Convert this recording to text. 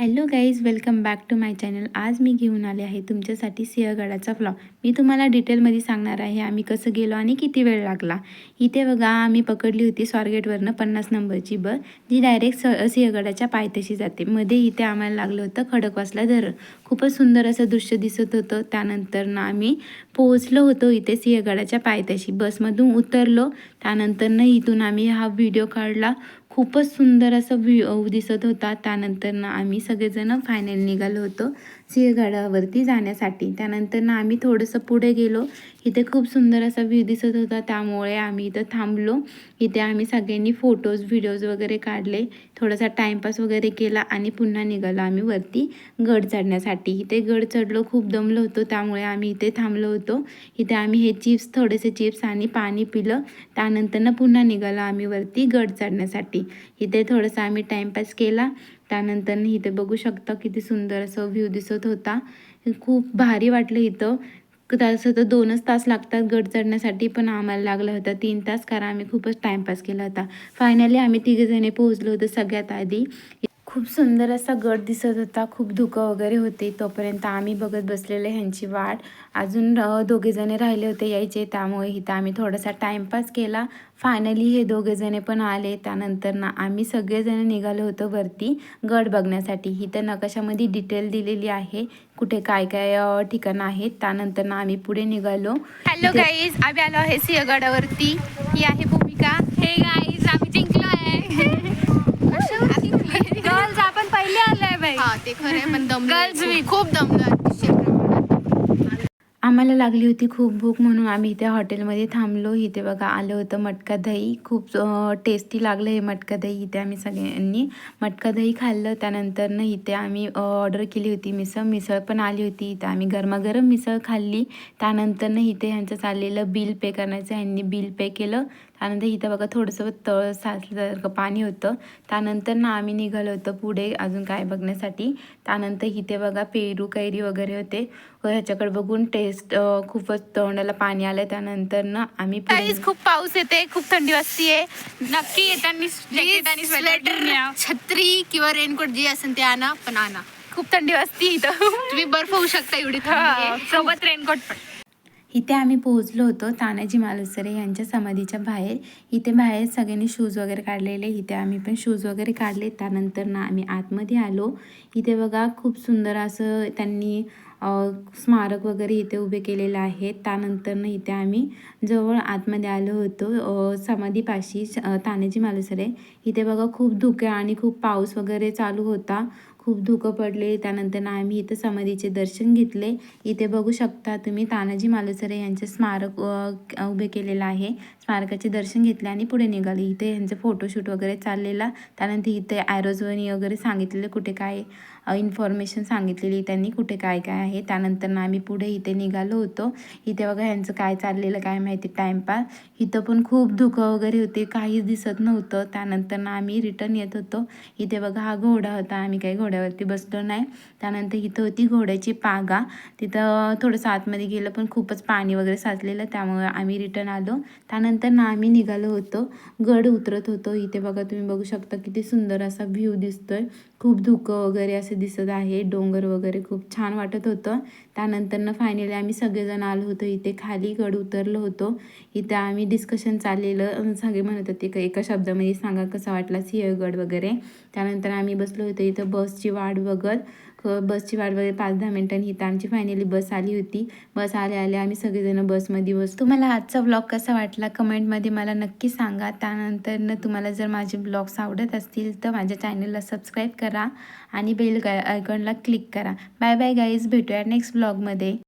Hello guys welcome back to my channel. आज मी घेऊन आले आहे तुमच्यासाठी सिंहगडाचा फ्लॉग मी तुम्हाला डिटेलमध्ये सांगणार आहे आम्ही कसं गेलो आणि किती वेळ लागला. इथे बघा आम्ही पकडली होती स्वारगेटवरनं पन्नास नंबरची बस जी डायरेक्ट स सिंहगडाच्या पायथ्याशी जाते. मध्ये इथे आम्हाला लागलं होतं खडकवासला धरण. खूपच सुंदर असं दृश्य दिसत होतं. त्यानंतर ना आम्ही पोहोचलो होतो इथे सिंहगडाच्या पायथ्याशी. बसमधून उतरलो. त्यानंतरनं इथून आम्ही हा व्हिडिओ काढला. खूपच सुंदर असं व्ह्यू दिसत होता. त्यानंतर ना आम्ही सगळेजण फायनल निघालो होतो सिंहगडावरती जाण्यासाठी. त्यानंतर ना आम्ही थोडंसं पुढे गेलो. इथे खूप सुंदर असा व्ह्यू दिसत होता. त्यामुळे आम्ही इथं थांबलो. इथे आम्ही सगळ्यांनी फोटोज व्हिडिओज वगैरे काढले. थोडासा टाईमपास वगैरे केला आणि पुन्हा निघालो आम्ही वरती गड चढण्यासाठी. इथे गड चढलो खूप दमलो होतो. त्यामुळे आम्ही इथे थांबलो होतो. इथे आम्ही हे चिप्स थोडेसे चिप्स आणि पाणी पिलं. त्यानंतरनं पुन्हा निघालो आम्ही वरती गड चढण्यासाठी. इथे थोडंसं आम्ही टाईमपास केला. त्यानंतर इथे बघू शकता किती सुंदर असं व्ह्यू दिसत होता. खूप भारी वाटलं इथं. तसं तर दोनच तास लागतात गड चढण्यासाठी पण आम्हाला लागला होता तीन तास कारण आम्ही खूपच टाईमपास केला होता. फायनली आम्ही तिघेजणी पोहोचलो होतो सगळ्यात आधी. खूप सुंदर असा गड दिसत होता खूप धुकं वगैरे होते. तोपर्यंत आम्ही बघत बसलेले ह्यांची वाट. अजून दोघेजणे राहिले होते यायचे. त्यामुळे इथं आम्ही थोडासा टाईमपास केला. फायनली हे दोघेजणे पण आले. त्यानंतर ना आम्ही सगळेजण निघालो होतो वरती. गड बघण्यासाठी. इथं नकाशामध्ये डिटेल दिलेली आहे. कुठे काय काय ठिकाणं आहेत त्यानंतर ना आम्ही पुढे निघालो. हॅलो गाईज आम्ही आलो आहे सिंहगडावरती. ही आहे भूमिका. हे गाईज आम्ही जिंकलो आहे. आलोय बाई. हा ते खरं आहे पण दमलो Girls खूप- week. खूप दमलो अतिशय प्रमाणात. आम्हाला लागली होती खूप भूक म्हणून. आम्ही इथे हॉटेलमध्ये थांबलो. इथे बघा आलं होतं मटका दही. खूप टेस्टी लागलं हे मटका दही. इथे आम्ही सगळ्यांनी मटका दही खाल्लं. त्यानंतर ना इथे आम्ही ऑर्डर केली होती मिसळ. मिसळ पण आली होती. इथं आम्ही गरमागरम मिसळ खाल्ली. त्यानंतर ना इथे ह्यांचं चाललेलं बिल पे करण्याचं ह्यांनी बिल पे केलं. त्यानंतर इथं बघा थोडंसं तळ साचल्यासारखं पाणी होतं. त्यानंतर ना आम्ही निघालो होतो पुढे अजून काय बघण्यासाठी. त्यानंतर इथे बघा पेरू कैरी वगैरे होते. व ह्याच्याकडे बघून टेस्ट खूपच तोंडाला पाणी आलं त्यानंतर ना आम्ही खूप पाऊस येते. खूप थंडी वाजतीये नक्की येताना जॅकेट आणि स्वेटर घेऊन या. छत्री किंवा रेनकोट जे असेल ते आणा पण आणा. खूप थंडी वाजती इथं. तुम्ही बर्फ होऊ शकता एवढी. सोबत रेनकोट पण. इथे आम्ही पोहोचलो होतो तानाजी मालुसरे यांच्या समाधीच्या बाहेर. इथे बाहेर सगळ्यांनी शूज वगैरे काढलेले इथे आम्ही पण शूज वगैरे काढले. त्यानंतर ना आम्ही आतमध्ये आलो. इथे बघा खूप सुंदर असं त्यांनी स्मारक वगैरे इथे उभे केलेले आहेत. त्यानंतर ना इथे आम्ही जवळ आतमध्ये आलो होतो. समाधीपाशी तानाजी मालुसरे. इथे बघा खूप धुके आणि खूप पाऊस वगैरे चालू होता. खूप धुकं पडले. त्यानंतर ना आम्ही इथं समाधीचे दर्शन घेतले. इथे बघू शकता तुम्ही तानाजी मालुसरे यांचे स्मारक उभे केलेलं आहे. स्मारकाचे दर्शन घेतले आणि पुढे निघाले. इथे यांचे फोटोशूट वगैरे चाललेला. त्यानंतर इथे ॲरोजवनी वगैरे सांगितलेले कुठे काय इन्फॉर्मेशन सांगितलेली त्यांनी कुठे काय काय आहे. त्यानंतर ना आम्ही पुढे इथे निघालो होतो. इथे बघा यांचं काय चाललेलं काय माहिती टाईमपास इथं पण खूप धुकं वगैरे होते. काहीच दिसत नव्हतं. त्यानंतर ना आम्ही रिटर्न येत होतो. इथे बघा हा घोडा होता. आम्ही काही घोड्यावरती बसलो नाही. त्यानंतर इथं होती घोड्याची पागा. तिथं थोडंसं आतमध्ये गेलं पण खूपच पाणी वगैरे साचलेलं त्यामुळे आम्ही रिटर्न आलो. त्यानंतर ना आम्ही निघालो होतो. गड उतरत होतो. इथे बघा तुम्ही बघू शकता किती सुंदर असा व्ह्यू दिसतोय. खूप धुकं वगैरे असं दिसत आहे. डोंगर वगैरे खूप छान वाटत होतं. त्यानंतरनं फायनली आम्ही सगळेजण आलो होतो इथे खाली गड उतरलो होतो. इथे आम्ही डिस्कशन चाललेलं सगळे म्हणत होते का एका शब्दामध्ये सांगा कसा वाटला सिंहगड वगैरे. त्यानंतर आम्ही बसलो होतो इथं बसची वाट बघत. बसची वाट वगैरे पाच दहा मिनिटांनी इथं आमची फायनली बस आली होती. बस आल्या आल्या आम्ही सगळेजण बसमध्ये बस तुम्हाला आजचा ब्लॉग कसा वाटला? कमेंटमध्ये मला नक्की सांगा. त्यानंतर न तुम्हाला जर माझे ब्लॉग्स आवडत असतील तर माझ्या चॅनलला सबस्क्राईब करा आणि बेल आयकॉनला क्लिक करा. बाय बाय गाईज भेटूया नेक्स्ट ब्लॉगमध्ये